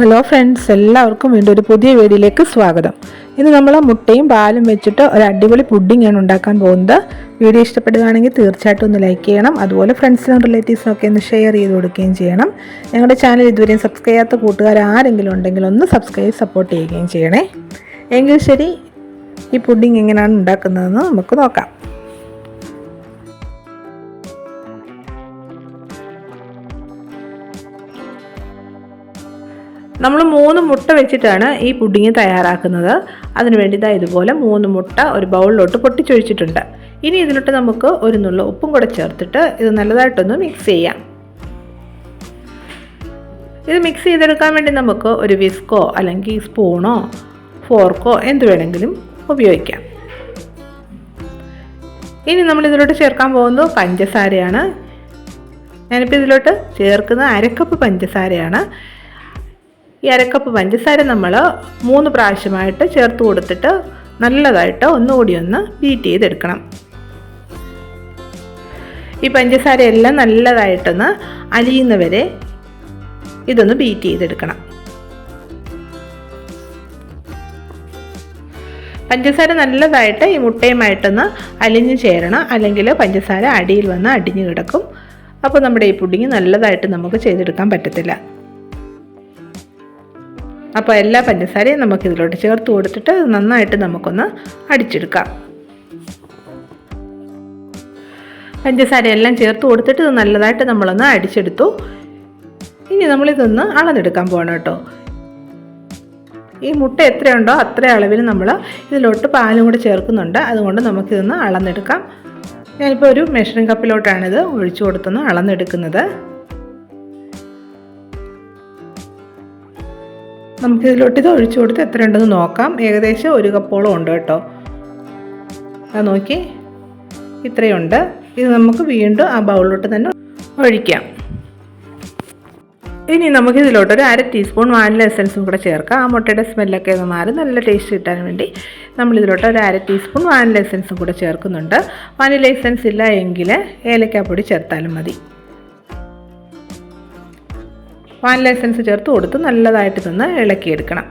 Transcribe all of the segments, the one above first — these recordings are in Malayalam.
ഹലോ ഫ്രണ്ട്സ് എല്ലാവർക്കും വീണ്ടും ഒരു പുതിയ വീഡിയോയിലേക്ക് സ്വാഗതം. ഇന്ന് നമ്മൾ മുട്ടയും പാലും വെച്ചിട്ട് ഒരു അടിപൊളി പുഡിങ്ങാണ് ഉണ്ടാക്കാൻ പോകുന്നത്. വീഡിയോ ഇഷ്ടപ്പെടുകയാണെങ്കിൽ തീർച്ചയായിട്ടും ഒന്ന് ലൈക്ക് ചെയ്യണം. അതുപോലെ ഫ്രണ്ട്സിനും റിലേറ്റീവ്സിനും ഒക്കെ ഒന്ന് ഷെയർ ചെയ്ത് കൊടുക്കുകയും ചെയ്യണം. ഞങ്ങളുടെ ചാനൽ ഇതുവരെയും സബ്സ്ക്രൈബ് ചെയ്യാത്ത കൂട്ടുകാർ ആരെങ്കിലും ഉണ്ടെങ്കിൽ ഒന്ന് സബ്സ്ക്രൈബ് സപ്പോർട്ട് ചെയ്യുകയും ചെയ്യണേ. എങ്കിൽ ശരി ഈ പുഡിങ് എങ്ങനെയാണ് ഉണ്ടാക്കുന്നതെന്ന് നമുക്ക് നോക്കാം. നമ്മൾ മൂന്ന് മുട്ട വെച്ചിട്ടാണ് ഈ പുഡിങ് തയ്യാറാക്കുന്നത്. അതിന് വേണ്ടി ഇതാ ഇതുപോലെ മൂന്ന് മുട്ട ഒരു ബൗളിലോട്ട് പൊട്ടിച്ചൊഴിച്ചിട്ടുണ്ട്. ഇനി ഇതിലോട്ട് നമുക്ക് ഒരു നുള്ള ഉപ്പും കൂടെ ചേർത്തിട്ട് ഇത് നല്ലതായിട്ടൊന്ന് മിക്സ് ചെയ്യാം. ഇത് മിക്സ് ചെയ്തെടുക്കാൻ വേണ്ടി നമുക്ക് ഒരു വിസ്കോ അല്ലെങ്കിൽ സ്പൂണോ ഫോർക്കോ എന്ത് വേണമെങ്കിലും ഉപയോഗിക്കാം. ഇനി നമ്മൾ ഇതിലോട്ട് ചേർക്കാൻ പോകുന്നത് പഞ്ചസാരയാണ്. ഞാനിപ്പോൾ ഇതിലോട്ട് ചേർക്കുന്ന അരക്കപ്പ് പഞ്ചസാരയാണ്. ഈ അരക്കപ്പ് പഞ്ചസാര നമ്മൾ മൂന്ന് പ്രാവശ്യമായിട്ട് ചേർത്ത് കൊടുത്തിട്ട് നല്ലതായിട്ട് ഒന്നുകൂടി ഒന്ന് ബീറ്റ് ചെയ്തെടുക്കണം. ഈ പഞ്ചസാര എല്ലാം നല്ലതായിട്ടൊന്ന് അലിയുന്നവരെ ഇതൊന്ന് ബീറ്റ് ചെയ്തെടുക്കണം. പഞ്ചസാര നല്ലതായിട്ട് ഈ മുട്ടയുമായിട്ടൊന്ന് അലിഞ്ഞു ചേരണം. അല്ലെങ്കിൽ പഞ്ചസാര അടിയിൽ വന്ന് അടിഞ്ഞു കിടക്കും. അപ്പോൾ നമ്മുടെ ഈ പുഡിങ് നല്ലതായിട്ട് നമുക്ക് ചെയ്തെടുക്കാൻ പറ്റത്തില്ല. അപ്പോൾ എല്ലാ പഞ്ചസാരയും നമുക്ക് ഇതിലോട്ട് ചേർത്ത് കൊടുത്തിട്ട് നന്നായിട്ട് നമുക്കൊന്ന് അടിച്ചെടുക്കാം. പഞ്ചസാര എല്ലാം ചേർത്ത് കൊടുത്തിട്ട് ഇത് നല്ലതായിട്ട് നമ്മളൊന്ന് അടിച്ചെടുത്തു. ഇനി നമ്മളിതൊന്ന് അളന്നെടുക്കാൻ പോകണം കേട്ടോ. ഈ മുട്ട എത്രയുണ്ടോ അത്ര അളവിൽ നമ്മൾ ഇതിലോട്ട് പാലും കൂടെ ചേർക്കുന്നുണ്ട്. അതുകൊണ്ട് നമുക്കിതൊന്ന് അളന്നെടുക്കാം. ഞാനിപ്പോൾ ഒരു മെഷറിംഗ് കപ്പിലോട്ടാണിത് ഒഴിച്ചു കൊടുത്തൊന്ന് അളന്നെടുക്കുന്നത്. നമുക്ക് ഇതിലോട്ട് ഇത് ഒഴിച്ചു കൊടുത്ത് എത്ര ഉണ്ടെന്ന് നോക്കാം. ഏകദേശം ഒരു കപ്പോളം ഉണ്ട് കേട്ടോ. അത് നോക്കി. ഇത്രയുണ്ട് ഇത് നമുക്ക് വീണ്ടും ആ ബൗളിലോട്ട് തന്നെ ഒഴിക്കാം. ഇനി നമുക്ക് ഇതിലോട്ട് ഒരു അര ടീസ്പൂൺ വാനില എസൻസും കൂടെ ചേർക്കാം. ആ മുട്ടയുടെ സ്മെല്ലൊക്കെ ഒന്ന് മാറി നല്ല ടേസ്റ്റ് കിട്ടാൻ വേണ്ടി നമ്മൾ ഇതിലോട്ട് ഒരു അര ടീസ്പൂൺ വാനില എസൻസും കൂടെ ചേർക്കുന്നുണ്ട്. വാനില എസൻസ് ഇല്ല എങ്കിൽ ഏലക്കാപ്പൊടി ചേർത്താലും മതി. വാനില എസൻസ് ചേർത്ത് കൊടുത്ത് നല്ലതായിട്ട് തന്നെ ഇളക്കിയെടുക്കണം.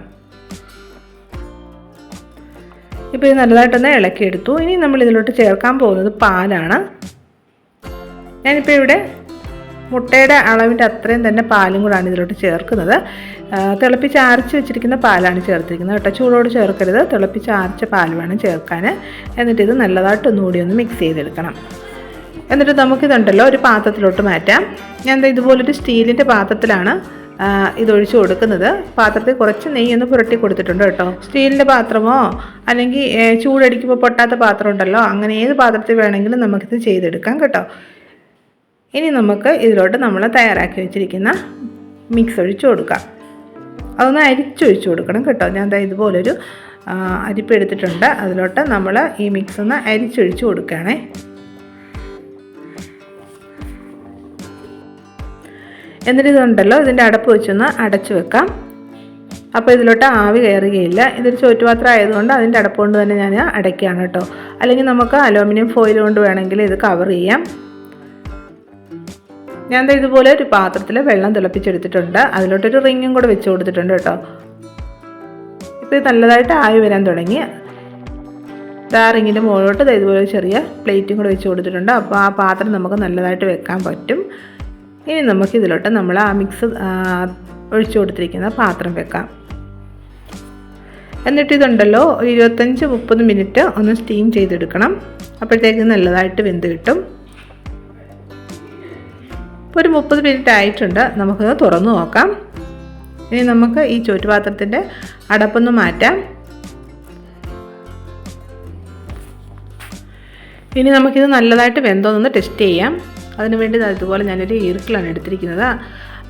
ഇപ്പോൾ ഇത് നല്ലതായിട്ടൊന്ന് ഇളക്കിയെടുത്തു. ഇനി നമ്മൾ ഇതിലോട്ട് ചേർക്കാൻ പോകുന്നത് പാലാണ്. ഞാനിപ്പോൾ ഇവിടെ മുട്ടയുടെ അളവിന്റെ അത്രയും തന്നെ പാലും കൂടാണ് ഇതിലോട്ട് ചേർക്കുന്നത്. തിളപ്പിച്ച് അരച്ച് വെച്ചിരിക്കുന്ന പാലാണ് ചേർത്തിരിക്കുന്നത് കേട്ടോ. ചൂടോട് ചേർക്കരുത്. തിളപ്പിച്ച് അരച്ച പാൽ വേണം ചേർക്കാൻ എന്നിട്ട് ഇത് നല്ലതായിട്ട് ഒന്നുകൂടി ഒന്ന് മിക്സ് ചെയ്തെടുക്കണം. എന്നിട്ട് നമുക്കിതുണ്ടല്ലോ ഒരു പാത്രത്തിലോട്ട് മാറ്റാം. ഞാൻ എന്താ ഇതുപോലൊരു സ്റ്റീലിന്റെ പാത്രത്തിലാണ് ഇതൊഴിച്ചു കൊടുക്കുന്നത്. പാത്രത്തിൽ കുറച്ച് നെയ്യ് ഒന്ന് പുരട്ടി കൊടുത്തിട്ടുണ്ട് കേട്ടോ. സ്റ്റീലിന്റെ പാത്രമോ? അല്ലെങ്കിൽ ചൂടടിക്കുമ്പോൾ പൊട്ടാത്ത പാത്രം ഉണ്ടല്ലോ. അങ്ങനെ ഏത് പാത്രത്തിൽ വേണമെങ്കിലും നമുക്കിത് ചെയ്തെടുക്കാം കേട്ടോ. ഇനി നമുക്ക് ഇതിലോട്ട് നമ്മൾ തയ്യാറാക്കി വെച്ചിരിക്കുന്ന മിക്സ് ഒഴിച്ചു കൊടുക്കാം. അതൊന്ന് അരിച്ചൊഴിച്ചു കൊടുക്കണം കേട്ടോ. ഞാൻ എന്താ ഇതുപോലൊരു അരിപ്പ് എടുത്തിട്ടുണ്ട്. അതിലോട്ട് നമ്മൾ ഈ മിക്സ് ഒന്ന് അരിച്ചൊഴിച്ചു കൊടുക്കുകയാണേ. എന്നിട്ട് ഇതുണ്ടല്ലോ ഇതിന്റെ അടപ്പ് വെച്ചൊന്ന് അടച്ചു വെക്കാം. അപ്പോൾ ഇതിലോട്ട് ആവി കയറുകയില്ല. ഇതൊരു ചോറ്റുപാത്രം ആയതുകൊണ്ട് അതിന്റെ അടപ്പ് കൊണ്ട് തന്നെ ഞാൻ അടയ്ക്കുകയാണ് കേട്ടോ. അല്ലെങ്കിൽ നമുക്ക് അലുമിനിയം ഫോയിൽ കൊണ്ട് വേണമെങ്കിൽ ഇത് കവർ ചെയ്യാം. ഞാൻ ഇതുപോലെ ഒരു പാത്രത്തിൽ വെള്ളം തിളപ്പിച്ചെടുത്തിട്ടുണ്ട്. അതിലോട്ടൊരു റിങ്ങും കൂടെ വെച്ച് കൊടുത്തിട്ടുണ്ട് കേട്ടോ. ഇപ്പോൾ ഇത് നല്ലതായിട്ട് ആവി വരാൻ തുടങ്ങി. ആ റിങ്ങിന്റെ മുകളിലോട്ട് ഇതുപോലെ ചെറിയ പ്ലേറ്റും കൂടെ വെച്ച് കൊടുത്തിട്ടുണ്ട്. അപ്പോൾ ആ പാത്രം നമുക്ക് നല്ലതായിട്ട് വെക്കാൻ പറ്റും. ഇനി നമുക്ക് ഇതിലോട്ട് നമ്മൾ ആ മിക്സ് ഒഴിച്ചു കൊടുത്തിരിക്കുന്ന പാത്രം വെക്കാം. എന്നിട്ട് ഇതുണ്ടല്ലോ ഇരുപത്തഞ്ച് മുപ്പത് മിനിറ്റ് ഒന്ന് സ്റ്റീം ചെയ്തെടുക്കണം. അപ്പോഴത്തേക്ക് നല്ലതായിട്ട് വെന്ത് കിട്ടും. ഇപ്പോൾ ഒരു മുപ്പത് മിനിറ്റ് ആയിട്ടുണ്ട് നമുക്ക് തുറന്നു നോക്കാം. ഇനി നമുക്ക് ഈ ചോറ്റുപാത്രത്തിന്റെ അടപ്പൊന്ന് മാറ്റാം. ഇനി നമുക്കിത് നല്ലതായിട്ട് വെന്തോന്നൊന്ന് ടെസ്റ്റ് ചെയ്യാം. അതിന് വേണ്ടി ഇതുപോലെ ഞാനൊരു ഈർക്കിളാണ് എടുത്തിരിക്കുന്നത്.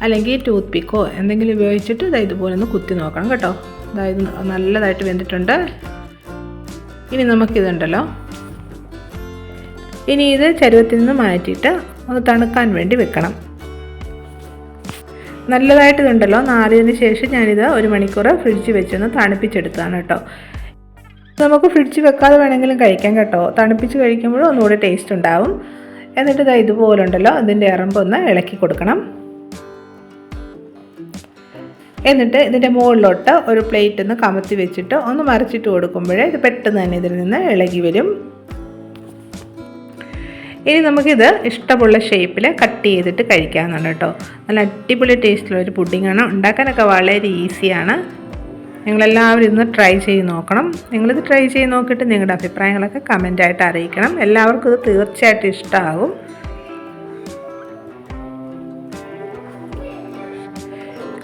അല്ലെങ്കിൽ ടൂത്ത് പിക്കോ എന്തെങ്കിലും ഉപയോഗിച്ചിട്ട് ഇതാ ഇതുപോലെ ഒന്ന് കുത്തി നോക്കണം കേട്ടോ. അതായത് നല്ലതായിട്ട് വെന്തിട്ടുണ്ട്. ഇനി നമുക്കിതുണ്ടല്ലോ. ഇനി ഇത് ചരുവത്തിൽ നിന്ന് മാറ്റിയിട്ട് ഒന്ന് തണുക്കാൻ വേണ്ടി വെക്കണം. നല്ലതായിട്ട് ഇതുണ്ടല്ലോ. നാറിയതിന് ശേഷം ഞാനിത് ഒരു മണിക്കൂർ ഫ്രിഡ്ജ് വെച്ചൊന്ന് തണുപ്പിച്ചെടുത്തതാണ് കേട്ടോ. നമുക്ക് ഫ്രിഡ്ജ് വെക്കാതെ വേണമെങ്കിലും കഴിക്കാം കേട്ടോ. തണുപ്പിച്ച് കഴിക്കുമ്പോഴും ഒന്നുകൂടി ടേസ്റ്റ് ഉണ്ടാവും. എന്നിട്ട് ഇതാ ഇതുപോലെ ഇതുപോലുണ്ടല്ലോ അതിന്റെ ഇറമ്പൊന്ന് ഇളക്കി കൊടുക്കണം. എന്നിട്ട് ഇതിന്റെ മുകളിലോട്ട് ഒരു പ്ലേറ്റ് ഒന്ന് കമത്തി വെച്ചിട്ട് ഒന്ന് മറിച്ചിട്ട് കൊടുക്കുമ്പോഴേ ഇത് പെട്ടെന്ന് തന്നെ ഇതിൽ നിന്ന് ഇളകി വരും. ഇനി നമുക്കിത് ഇഷ്ടമുള്ള ഷേപ്പിൽ കട്ട് ചെയ്തിട്ട് കഴിക്കാവുന്നതാണ് കേട്ടോ. നല്ല അടിപൊളി ടേസ്റ്റുള്ള ഒരു പുഡിങ്ങാണ് ഉണ്ടാക്കാനൊക്കെ വളരെ ഈസിയാണ് നിങ്ങളെല്ലാവരും ഇന്ന് ട്രൈ ചെയ്ത് നോക്കണം. നിങ്ങളിത് ട്രൈ ചെയ്ത് നോക്കിയിട്ട് നിങ്ങളുടെ അഭിപ്രായങ്ങളൊക്കെ കമന്റായിട്ട് അറിയിക്കണം. എല്ലാവർക്കും ഇത് തീർച്ചയായിട്ടും ഇഷ്ടമാകും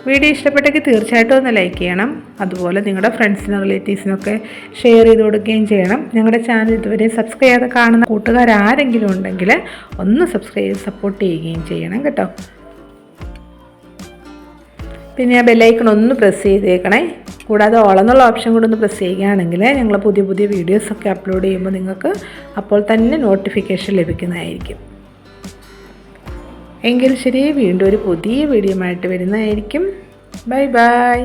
വീഡിയോ ഇഷ്ടപ്പെട്ടെങ്കിൽ തീർച്ചയായിട്ടും ഒന്ന് ലൈക്ക് ചെയ്യണം. അതുപോലെ നിങ്ങളുടെ ഫ്രണ്ട്സിനും റിലേറ്റീവ്സിനൊക്കെ ഷെയർ ചെയ്ത് കൊടുക്കുകയും ചെയ്യണം. ഞങ്ങളുടെ ചാനൽ ഇതുവരെ സബ്സ്ക്രൈബ് ചെയ്യാതെ കാണുന്ന കൂട്ടുകാരാരെങ്കിലും ഉണ്ടെങ്കിൽ ഒന്ന് സബ്സ്ക്രൈബ് ചെയ്ത് സപ്പോർട്ട് ചെയ്യുകയും ചെയ്യണം കേട്ടോ. പിന്നെ ആ ബെല്ലൈക്കൺ ഒന്ന് പ്രസ് ചെയ്തേക്കണേ. കൂടാതെ ഓളെന്നുള്ള ഓപ്ഷൻ കൂടെ ഒന്ന് പ്രസ് ചെയ്യുകയാണെങ്കിൽ ഞങ്ങൾ പുതിയ പുതിയ വീഡിയോസൊക്കെ അപ്ലോഡ് ചെയ്യുമ്പോൾ നിങ്ങൾക്ക് അപ്പോൾ തന്നെ നോട്ടിഫിക്കേഷൻ ലഭിക്കുന്നതായിരിക്കും. എങ്കിൽ ശരി വീണ്ടും ഒരു പുതിയ വീഡിയോ ആയിട്ട് വരുന്നതായിരിക്കും. Bye bye